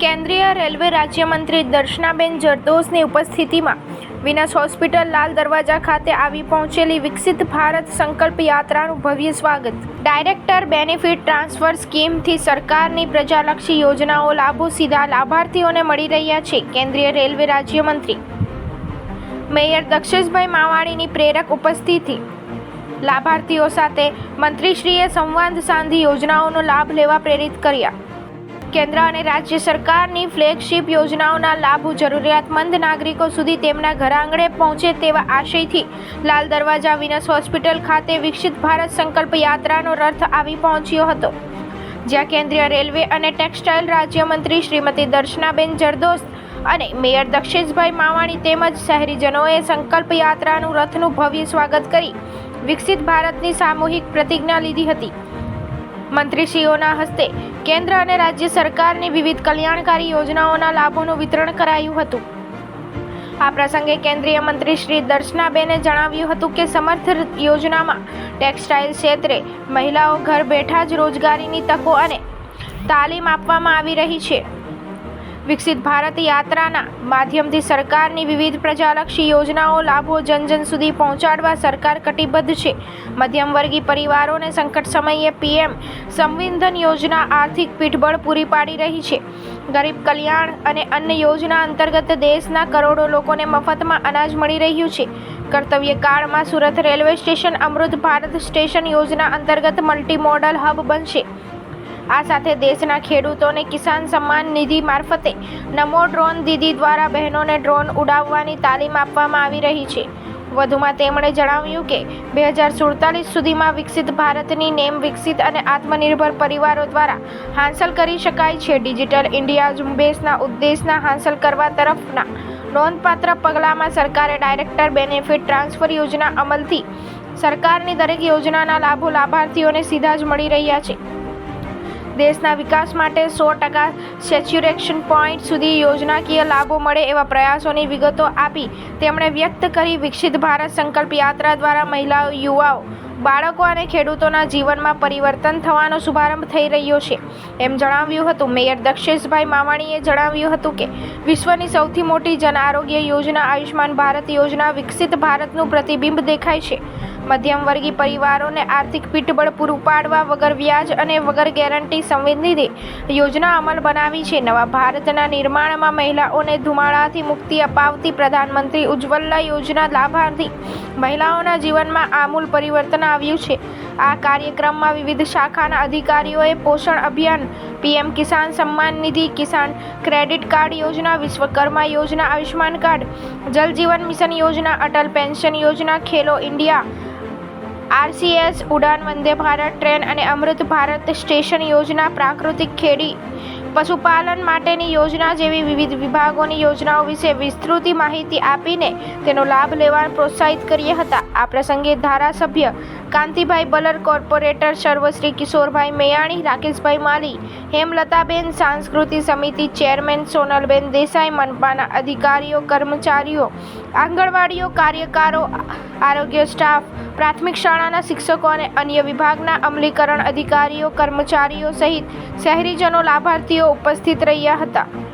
કેન્દ્રીય રેલવે રાજ્યમંત્રી દર્શનાબેન જરદોસની ઉપસ્થિતિમાં વિનસ હોસ્પિટલ લાલ દરવાજા ખાતે આવી પહોંચેલી વિકસિત ભારત સંકલ્પ યાત્રાનું ભવ્ય સ્વાગત. ડાયરેક્ટર બેનિફિટ ટ્રાન્સફર સ્કીમથી સરકારની પ્રજાલક્ષી યોજનાઓ લાભો સીધા લાભાર્થીઓને મળી રહ્યા છે, કેન્દ્રીય રેલવે રાજ્યમંત્રી. મેયર દક્ષેશભાઈ માવાણીની પ્રેરક ઉપસ્થિતિ. લાભાર્થીઓ સાથે મંત્રીશ્રીએ સંવાદ સાંધી યોજનાઓનો લાભ લેવા પ્રેરિત કર્યા. કેન્દ્ર અને રાજ્ય સરકારની ફ્લેગશિપ યોજનાઓના લાભો જરૂરિયાતમંદ નાગરિકો સુધી તેમના ઘરઆંગણે પહોંચે તેવા આશયથી લાલ દરવાજા વિનસ હોસ્પિટલ ખાતે વિકસિત ભારત સંકલ્પ યાત્રાનો રથ આવી પહોંચ્યો હતો, જ્યાં કેન્દ્રીય રેલવે અને ટેક્સટાઇલ રાજ્યમંત્રી શ્રીમતી દર્શનાબેન જરદોસ્ત અને મેયર દક્ષેશભાઈ માવાણી તેમજ શહેરીજનોએ સંકલ્પ યાત્રાનું રથનું ભવ્ય સ્વાગત કરી વિકસિત ભારતની સામૂહિક પ્રતિજ્ઞા લીધી હતી. મંત્રીશ્રીઓના હસ્તે કેન્દ્ર અને રાજ્ય સરકારની વિવિધ કલ્યાણકારી યોજનાઓના લાભોનું વિતરણ કરાયું હતું. આ પ્રસંગે કેન્દ્રીય મંત્રી શ્રી દર્શનાબેને જણાવ્યું હતું કે સમર્થ યોજનામાં ટેક્સટાઇલ ક્ષેત્રે મહિલાઓ ઘર બેઠા જ રોજગારીની તકો અને તાલીમ આપવામાં આવી રહી છે. વિકસિત ભારત યાત્રાના માધ્યમથી સરકારની વિવિધ પ્રજાલક્ષી યોજનાઓ લાભો જનજન સુધી પહોંચાડવા સરકાર કટિબદ્ધ છે. મધ્યમવર્ગી પરિવારોને સંકટ સમયે પીએમ સંવિંધન યોજના આર્થિક પીઠબળ પૂરી પાડી રહી છે. ગરીબ કલ્યાણ અને અન્ય યોજના અંતર્ગત દેશના કરોડો લોકોને મફતમાં અનાજ મળી રહ્યું છે. કર્તવ્ય કાળમાં Surat railway station Amrit Bharat station યોજના અંતર્ગત મલ્ટી મોડલ હબ બનશે. આ સાથે દેશના ખેડૂતોને કિસાન સન્માન નિધિ મારફતે નમો ડ્રોન દીદી દ્વારા બહેનોને ડ્રોન ઉડાવવાની તાલીમ આપવામાં આવી રહી છે. વધુમાં તેમણે જણાવ્યું કે, બે હજાર સુડતાલીસ સુધીમાં વિકસિત ભારતની નેમ વિકસિત અને આત્મનિર્ભર પરિવારો દ્વારા હાંસલ કરી શકાય છે. ડિજિટલ ઇન્ડિયા ઝુંબેશના ઉદ્દેશના હાંસલ કરવા તરફના નોંધપાત્ર પગલામાં સરકારે ડાયરેક્ટર બેનિફિટ ટ્રાન્સફર યોજના અમલથી સરકારની દરેક યોજનાના લાભો લાભાર્થીઓને સીધા જ મળી રહ્યા છે. દેશના વિકાસ માટે સો ટકા સેચ્યુરેશન પોઈન્ટ સુધી યોજનાકીય લાભો મળે એવા પ્રયાસોની વિગતો આપી તેમણે વ્યક્ત કરી વિકસિત ભારત સંકલ્પ યાત્રા દ્વારા મહિલાઓ, યુવાઓ બાળકો અને ખેડૂતોના જીવનમાં પરિવર્તન થવાનો શુભારંભ થઈ રહ્યો છે. એમ જણાવ્યું હતું મેયર દક્ષેશભાઈ માવાણીએ જણાવ્યું હતું કે, વિશ્વની સૌથી મોટી જન આરોગ્ય યોજના આયુષ્માન ભારત યોજના વિકસિત ભારતનું પ્રતિબિંબ દેખાય છે. મધ્યમવર્ગી પરિવારોને આર્થિક પીઠબળ પૂરું પાડવા વગર વ્યાજ અને વગર ગેરંટી સંવેદનીથી યોજના અમલ બનાવી છે. નવા ભારતના નિર્માણમાં મહિલાઓને ધુમાડાથી મુક્તિ અપાવતી પ્રધાનમંત્રી ઉજ્જવલા યોજના લાભાર્થી. મહિલાઓના જીવનમાં આમૂલ પરિવર્તન આવ્યું છે. આ કાર્યક્રમમાં વિવિધ શાખાના અધિકારીઓએ પોષણ અભિયાન, પીએમ કિસાન સન્માન નિધિ, કિસાન ક્રેડિટ કાર્ડ યોજના, વિશ્વકર્મા યોજના આયુષ્માન કાર્ડ, જલ જીવન મિશન યોજના, અટલ પેન્શન યોજના, ખેલો ઇન્ડિયા, આરસીએસ, ઉડાન વંદે ભારત ટ્રેન અને અમૃત ભારત સ્ટેશન યોજના, પ્રાકૃતિક ખેડી, પશુપાલન માટેની યોજના જેવી વિવિધ વિભાગોની યોજનાઓ વિશે વિસ્તૃત માહિતી આપીને તેનો લાભ લેવા પ્રોત્સાહિત કર્યા હતા. આ પ્રસંગે ધારાસભ્ય કાંતિભાઈ બલર કોર્પોરેટર, સર્વશ્રી કિશોરભાઈ મેયાણી, રાકેશભાઈ માલી, હેમલતાબેન સાંસ્કૃતિક સમિતિ ચેરમેન, સોનલબેન દેસાઈ, મનપાના અધિકારીઓ, કર્મચારીઓ, આંગણવાડીઓ કાર્યકારો, આરોગ્ય સ્ટાફ, પ્રાથમિક શાળાના શિક્ષકો અને અન્ય વિભાગના અમલીકરણ અધિકારીઓ, કર્મચારીઓ સહિત શહેરીજનો લાભાર્થીઓ ઉપસ્થિત રહ્યા હતા.